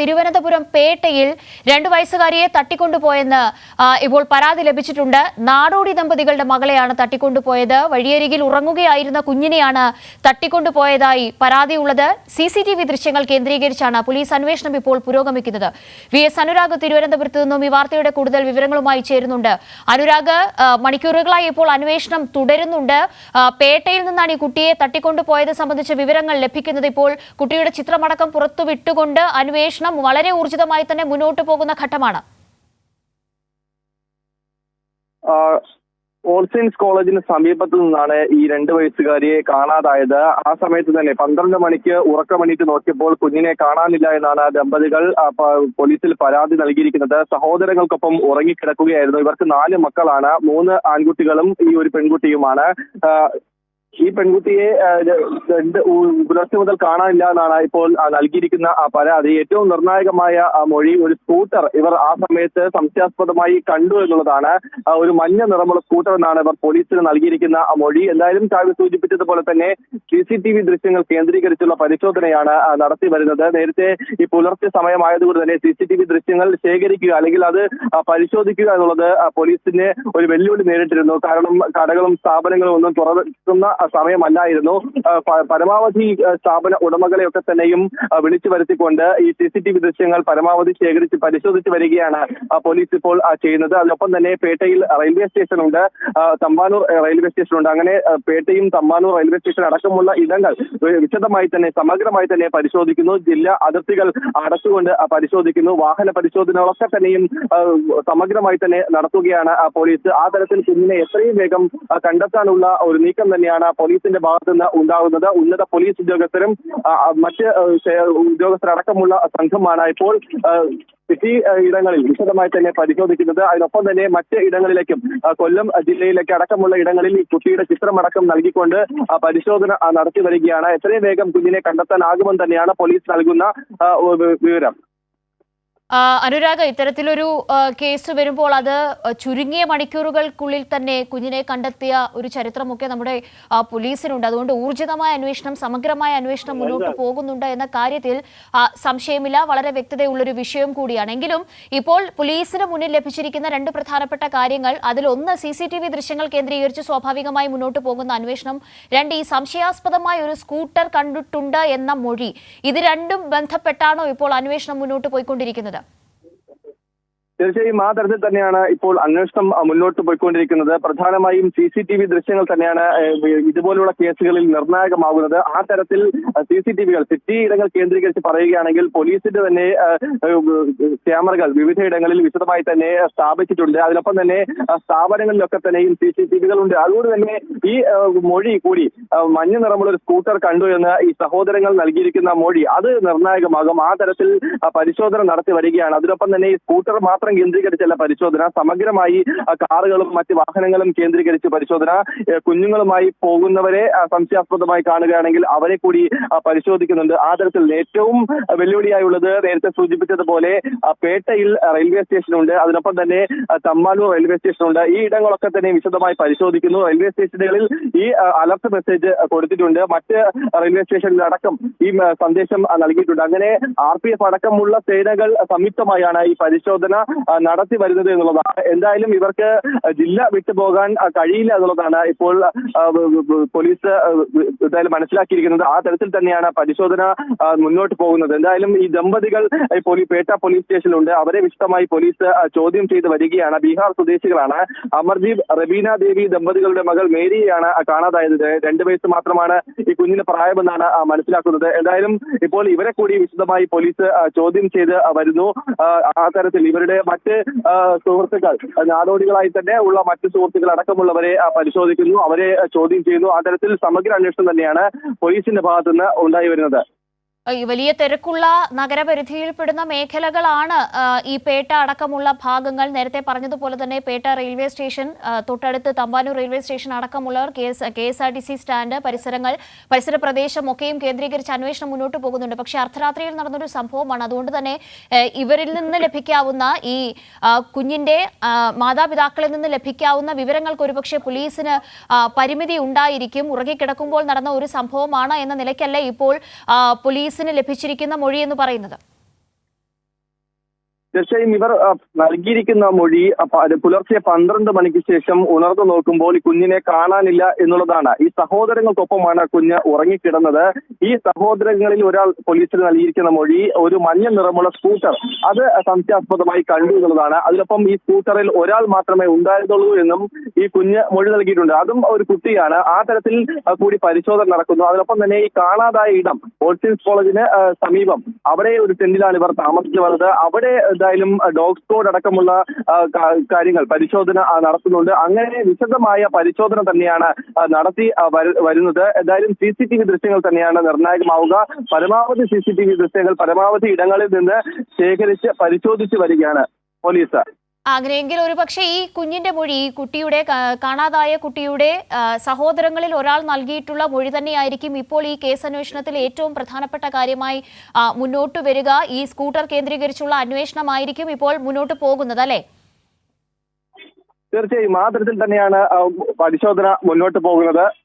തിരുവനന്തപുരം പേട്ടയിൽ രണ്ടു വയസ്സുകാരിയെ തട്ടിക്കൊണ്ടുപോയെന്ന് ഇപ്പോൾ പരാതി ലഭിച്ചിട്ടുണ്ട്. നാടോടി ദമ്പതികളുടെ മകളെയാണ് തട്ടിക്കൊണ്ടുപോയത്. വഴിയരികിൽ ഉറങ്ങുകയായിരുന്ന കുഞ്ഞിനെയാണ് തട്ടിക്കൊണ്ടുപോയതായി പരാതിയുള്ളത്. സി സി ടി വി ദൃശ്യങ്ങൾ കേന്ദ്രീകരിച്ചാണ് പോലീസ് അന്വേഷണം ഇപ്പോൾ പുരോഗമിക്കുന്നത്. വി എസ് അനുരാഗ് തിരുവനന്തപുരത്ത് നിന്നും ഈ വാർത്തയുടെ കൂടുതൽ വിവരങ്ങളുമായി ചേരുന്നുണ്ട്. അനുരാഗ് മണിക്കൂറുകളായി ഇപ്പോൾ അന്വേഷണം തുടരുന്നുണ്ട്. പേട്ടയിൽ നിന്നാണ് ഈ കുട്ടിയെ തട്ടിക്കൊണ്ടുപോയത് സംബന്ധിച്ച വിവരങ്ങൾ ലഭിക്കുന്നത്. ഇപ്പോൾ കുട്ടിയുടെ ചിത്രമടക്കം പുറത്തുവിട്ടുകൊണ്ട് അന്വേഷണം വളരെ ഊർജിതമായി തന്നെ മുന്നോട്ട് പോകുന്ന ഘട്ടമാണ്. ഓൾ സെയിൻസ് കോളേജിന് സമീപത്തു നിന്നാണ് ഈ രണ്ട് വയസ്സുകാരിയെ കാണാതായത്. ആ സമയത്ത് തന്നെ പന്ത്രണ്ട് മണിക്ക് ഉറക്കമണിയിട്ട് നോക്കിയപ്പോൾ കുഞ്ഞിനെ കാണാനില്ല എന്നാണ് ദമ്പതികൾ പോലീസിൽ പരാതി നൽകിയിരിക്കുന്നത്. സഹോദരങ്ങൾക്കൊപ്പം ഉറങ്ങിക്കിടക്കുകയായിരുന്നു. ഇവർക്ക് നാല് മക്കളാണ്. മൂന്ന് ആൺകുട്ടികളും ഈ ഒരു പെൺകുട്ടിയുമാണ്. ഈ പെൺകുട്ടിയെ രണ്ട് പുലർച്ചെ മുതൽ കാണാനില്ല എന്നാണ് ഇപ്പോൾ നൽകിയിരിക്കുന്ന പരാതി ഏറ്റവും നിർണായകമായ മൊഴി ഒരു സ്കൂട്ടർ ഇവർ ആ സമയത്ത് സംശയാസ്പദമായി കണ്ടു എന്നുള്ളതാണ് ഒരു മഞ്ഞ നിറമുള്ള സ്കൂട്ടർ എന്നാണ് ഇവർ പോലീസിന് നൽകിയിരിക്കുന്ന മൊഴി. എന്തായാലും താഴെ സൂചിപ്പിച്ചതുപോലെ തന്നെ സി സി ടി വി ദൃശ്യങ്ങൾ കേന്ദ്രീകരിച്ചുള്ള പരിശോധനയാണ് നടത്തി വരുന്നത്. നേരത്തെ ഈ പുലർച്ചെ സമയമായതുകൊണ്ട് തന്നെ സി സി ടി വി ദൃശ്യങ്ങൾ ശേഖരിക്കുക അല്ലെങ്കിൽ അത് പരിശോധിക്കുക എന്നുള്ളത് പോലീസിന് ഒരു വെല്ലുവിളി നേരിട്ടിരുന്നു. കാരണം കടകളും സ്ഥാപനങ്ങളും ഒന്നും തുറക്കുന്ന സമയമല്ലായിരുന്നു. പരമാവധി സ്ഥാപന ഉടമകളെയൊക്കെ തന്നെയും വിളിച്ചു വരുത്തിക്കൊണ്ട് ഈ സി സി ടി വി ദൃശ്യങ്ങൾ പരമാവധി ശേഖരിച്ച് പരിശോധിച്ച് വരികയാണ് പോലീസ് ഇപ്പോൾ ചെയ്യുന്നത്. അതിനൊപ്പം തന്നെ പേട്ടയിൽ റെയിൽവേ സ്റ്റേഷനുണ്ട്. തമ്പാനൂർ റെയിൽവേ സ്റ്റേഷനുണ്ട്. അങ്ങനെ പേട്ടയും തമ്പാനൂർ റെയിൽവേ സ്റ്റേഷൻ അടക്കമുള്ള ഇടങ്ങൾ വിശദമായി തന്നെ സമഗ്രമായി തന്നെ പരിശോധിക്കുന്നു. ജില്ലാ അതിർത്തികൾ അടച്ചുകൊണ്ട് പരിശോധിക്കുന്നു. വാഹന പരിശോധനകളൊക്കെ തന്നെയും സമഗ്രമായി തന്നെ നടത്തുകയാണ് പോലീസ്. ആ തരത്തിൽ കുഞ്ഞിനെ എത്രയും വേഗം കണ്ടെത്താനുള്ള ഒരു നീക്കം തന്നെയാണ് പോലീസിന്റെ ഭാഗത്തു നിന്ന് ഉണ്ടാകുന്നത്. ഉന്നത പോലീസ് ഉദ്യോഗസ്ഥരും മറ്റ് ഉദ്യോഗസ്ഥരടക്കമുള്ള സംഘമാണ് ഇപ്പോൾ സിറ്റി ഇടങ്ങളിൽ വിശദമായി തന്നെ പരിശോധിക്കുന്നത്. അതിനൊപ്പം തന്നെ മറ്റ് ഇടങ്ങളിലേക്കും കൊല്ലം ജില്ലയിലേക്ക് അടക്കമുള്ള ഇടങ്ങളിൽ ഈ കുട്ടിയുടെ ചിത്രമടക്കം നൽകിക്കൊണ്ട് പരിശോധന നടത്തി വരികയാണ്. എത്രയും വേഗം കുഞ്ഞിനെ കണ്ടെത്താനാകുമെന്ന് തന്നെയാണ് പോലീസ് നൽകുന്ന വിവരം. അനുരാഗ് ഇത്തരത്തിലൊരു കേസ് വരുമ്പോൾ അത് ചുരുങ്ങിയ മണിക്കൂറുകൾക്കുള്ളിൽ തന്നെ കുഞ്ഞിനെ കണ്ടെത്തിയ ഒരു ചരിത്രമൊക്കെ നമ്മുടെ പോലീസിനുണ്ട്. അതുകൊണ്ട് ഊർജിതമായ അന്വേഷണം സമഗ്രമായ അന്വേഷണം മുന്നോട്ട് പോകുന്നുണ്ട് എന്ന കാര്യത്തിൽ സംശയമില്ല. വളരെ വ്യക്തതയുള്ളൊരു വിഷയം കൂടിയാണ്. എങ്കിലും ഇപ്പോൾ പോലീസിന് മുന്നിൽ ലഭിച്ചിരിക്കുന്ന രണ്ട് പ്രധാനപ്പെട്ട കാര്യങ്ങൾ അതിലൊന്ന് സി സി ടി വി ദൃശ്യങ്ങൾ കേന്ദ്രീകരിച്ച് സ്വാഭാവികമായി മുന്നോട്ട് പോകുന്ന അന്വേഷണം രണ്ട് ഈ സംശയാസ്പദമായ ഒരു സ്കൂട്ടർ കണ്ടിട്ടുണ്ട് എന്ന മൊഴി. ഇത് രണ്ടും ബന്ധപ്പെട്ടാണോ ഇപ്പോൾ അന്വേഷണം മുന്നോട്ട് പോയിക്കൊണ്ടിരിക്കുന്നത്? തീർച്ചയായും ആ തരത്തിൽ തന്നെയാണ് ഇപ്പോൾ അന്വേഷണം മുന്നോട്ട് പോയിക്കൊണ്ടിരിക്കുന്നത്. പ്രധാനമായും സി സി ടി വി ദൃശ്യങ്ങൾ തന്നെയാണ് ഇതുപോലുള്ള കേസുകളിൽ നിർണായകമാകുന്നത്. ആ തരത്തിൽ സി സി ടി വികൾ സിറ്റി ഇടങ്ങൾ കേന്ദ്രീകരിച്ച് പറയുകയാണെങ്കിൽ പോലീസിന്റെ തന്നെ ക്യാമറകൾ വിവിധ ഇടങ്ങളിൽ വിശദമായി തന്നെ സ്ഥാപിച്ചിട്ടുണ്ട്. അതിനൊപ്പം തന്നെ സ്ഥാപനങ്ങളിലൊക്കെ തന്നെയും സി സി ടി വികളുണ്ട്. അതുകൊണ്ട് തന്നെ ഈ മൊഴി കൂടി മഞ്ഞ നിറമുള്ള ഒരു സ്കൂട്ടർ കണ്ടു എന്ന് ഈ സഹോദരങ്ങൾ നൽകിയിരിക്കുന്ന മൊഴി അത് നിർണായകമാകും. ആ തരത്തിൽ പരിശോധന നടത്തി വരികയാണ്. അതിനൊപ്പം തന്നെ ഈ സ്കൂട്ടർ മാത്രം കേന്ദ്രീകരിച്ചല്ല പരിശോധന. സമഗ്രമായി കാറുകളും മറ്റ് വാഹനങ്ങളും കേന്ദ്രീകരിച്ച് പരിശോധന. കുഞ്ഞുങ്ങളുമായി പോകുന്നവരെ സംശയാസ്പദമായി കാണുകയാണെങ്കിൽ അവരെ കൂടി പരിശോധിക്കുന്നുണ്ട്. ആ തരത്തിൽ ഏറ്റവും വെല്ലുവിളിയായുള്ളത് നേരത്തെ സൂചിപ്പിച്ചതുപോലെ പേട്ടയിൽ റെയിൽവേ സ്റ്റേഷനുണ്ട്. അതിനൊപ്പം തന്നെ തമ്മാനൂർ റെയിൽവേ സ്റ്റേഷനുണ്ട്. ഈ ഇടങ്ങളൊക്കെ തന്നെ വിശദമായി പരിശോധിക്കുന്നു. റെയിൽവേ സ്റ്റേഷനുകളിൽ ഈ അലർട്ട് മെസ്സേജ് കൊടുത്തിട്ടുണ്ട്. മറ്റ് റെയിൽവേ സ്റ്റേഷനിൽ അടക്കം ഈ സന്ദേശം നൽകിയിട്ടുണ്ട്. അങ്ങനെ ആർ പി എഫ് അടക്കമുള്ള സേനകൾ സംയുക്തമായാണ് ഈ പരിശോധന നടത്തി വരുന്നത് എന്നുള്ളതാണ്. എന്തായാലും ഇവർക്ക് ജില്ല വിട്ടുപോകാൻ പോകാൻ കഴിയില്ല എന്നുള്ളതാണ് ഇപ്പോൾ പോലീസ് എന്തായാലും മനസ്സിലാക്കിയിരിക്കുന്നത്. ആ തരത്തിൽ തന്നെയാണ് പരിശോധന മുന്നോട്ട് പോകുന്നത്. എന്തായാലും ഈ ദമ്പതികൾ പേട്ട പോലീസ് സ്റ്റേഷനിലുണ്ട്. അവരെ വിശദമായി പോലീസ് ചോദ്യം ചെയ്ത് വരികയാണ്. ബീഹാർ സ്വദേശികളാണ്. അമർദീപ് റബീന ദേവി ദമ്പതികളുടെ മകൾ മേരിയെയാണ് അഹ്, കാണാതായത്. രണ്ടു വയസ്സ് മാത്രമാണ് ഈ കുഞ്ഞിന് പ്രായമെന്നാണ് മനസ്സിലാക്കുന്നത്. എന്തായാലും ഇപ്പോൾ ഇവരെ കൂടി വിശദമായി പോലീസ് ചോദ്യം ചെയ്ത് വരുന്നു. ആ തരത്തിൽ ഇവരുടെ മറ്റ് സുഹൃത്തുക്കൾ നാടോടികളായി തന്നെ ഉള്ള മറ്റ് സുഹൃത്തുക്കൾ അടക്കമുള്ളവരെ പരിശോധിക്കുന്നു. അവരെ ചോദ്യം ചെയ്യുന്നു. അത്തരത്തിൽ സമഗ്ര അന്വേഷണം തന്നെയാണ് പോലീസിന്റെ ഭാഗത്തുനിന്ന് ഉണ്ടായി വരുന്നത്. വലിയ തിരക്കുള്ള നഗരപരിധിയിൽപ്പെടുന്ന മേഖലകളാണ് ഈ പേട്ട അടക്കമുള്ള ഭാഗങ്ങൾ. നേരത്തെ പറഞ്ഞതുപോലെ തന്നെ പേട്ട റെയിൽവേ സ്റ്റേഷൻ തൊട്ടടുത്ത് തമ്പാനൂർ റെയിൽവേ സ്റ്റേഷൻ അടക്കമുള്ളവർ K S R T C stand പരിസരങ്ങൾ പരിസര പ്രദേശം ഒക്കെയും കേന്ദ്രീകരിച്ച് അന്വേഷണം മുന്നോട്ട് പോകുന്നുണ്ട്. പക്ഷേ അർദ്ധരാത്രിയിൽ നടന്നൊരു സംഭവമാണ്. അതുകൊണ്ട് തന്നെ ഇവരിൽ നിന്ന് ലഭിക്കാവുന്ന ഈ കുഞ്ഞിന്റെ മാതാപിതാക്കളിൽ നിന്ന് ലഭിക്കാവുന്ന വിവരങ്ങൾക്ക് ഒരുപക്ഷെ പോലീസിന് പരിമിതി ഉണ്ടായിരിക്കും. ഉറങ്ങിക്കിടക്കുമ്പോൾ നടന്ന ഒരു സംഭവമാണ് എന്ന നിലയ്ക്കല്ല ഇപ്പോൾ ആ, പോലീസിന് ലഭിച്ചിരിക്കുന്ന മൊഴി എന്ന് പറയുന്നത്. തീർച്ചയായും ഇവർ നൽകിയിരിക്കുന്ന മൊഴി പുലർച്ചെ പന്ത്രണ്ട് മണിക്ക് ശേഷം ഉണർന്നു നോക്കുമ്പോൾ ഈ കുഞ്ഞിനെ കാണാനില്ല എന്നുള്ളതാണ്. ഈ സഹോദരങ്ങൾക്കൊപ്പമാണ് കുഞ്ഞ് ഉറങ്ങിക്കിടന്നത്. ഈ സഹോദരങ്ങളിൽ ഒരാൾ പോലീസിന് നൽകിയിരിക്കുന്ന മൊഴി ഒരു മഞ്ഞ നിറമുള്ള സ്കൂട്ടർ. അത് സംശയാസ്പദമായി കണ്ടു എന്നുള്ളതാണ്. അതിനൊപ്പം ഈ സ്കൂട്ടറിൽ ഒരാൾ മാത്രമേ ഉണ്ടായിരുന്നുള്ളൂ എന്നും ഈ കുഞ്ഞ് മൊഴി നൽകിയിട്ടുണ്ട്. അതും ഒരു കുട്ടിയാണ്. ആ തരത്തിൽ കൂടി പരിശോധന നടക്കുന്നു. അതിനൊപ്പം തന്നെ ഈ കാണാതായ ഇടം ഓൾസിൻസ് കോളേജിന് സമീപം. അവിടെ ഒരു ടെന്റിലാണ് ഇവർ താമസിച്ചു വന്നത്. അവിടെ എന്തായാലും ഡോഗ് സ്ക്വാഡ് അടക്കമുള്ള കാര്യങ്ങൾ പരിശോധന നടത്തുന്നുണ്ട്. അങ്ങനെ വിശദമായ പരിശോധന തന്നെയാണ് നടത്തി വരുന്നത്. എന്തായാലും സി സി ടി വി ദൃശ്യങ്ങൾ തന്നെയാണ് നിർണായകമാവുക. പരമാവധി സി സി ടി വി ദൃശ്യങ്ങൾ പരമാവധി ഇടങ്ങളിൽ നിന്ന് ശേഖരിച്ച് പരിശോധിച്ച് വരികയാണ് പോലീസ്. അങ്ങനെയെങ്കിൽ ഒരുപക്ഷെ ഈ കുഞ്ഞിന്റെ മൊഴി ഈ കുട്ടിയുടെ കാണാതായ കുട്ടിയുടെ സഹോദരങ്ങളിൽ ഒരാൾ നൽകിയിട്ടുള്ള മൊഴി തന്നെയായിരിക്കും ഇപ്പോൾ ഈ കേസ് അന്വേഷണത്തിൽ ഏറ്റവും പ്രധാനപ്പെട്ട കാര്യമായി മുന്നോട്ട് വരിക. ഈ സ്കൂട്ടർ കേന്ദ്രീകരിച്ചുള്ള അന്വേഷണമായിരിക്കും ഇപ്പോൾ മുന്നോട്ട് പോകുന്നത് അല്ലേ? തീർച്ചയായും ആ തന്നെയാണ് പരിശോധന മുന്നോട്ട് പോകുന്നത്.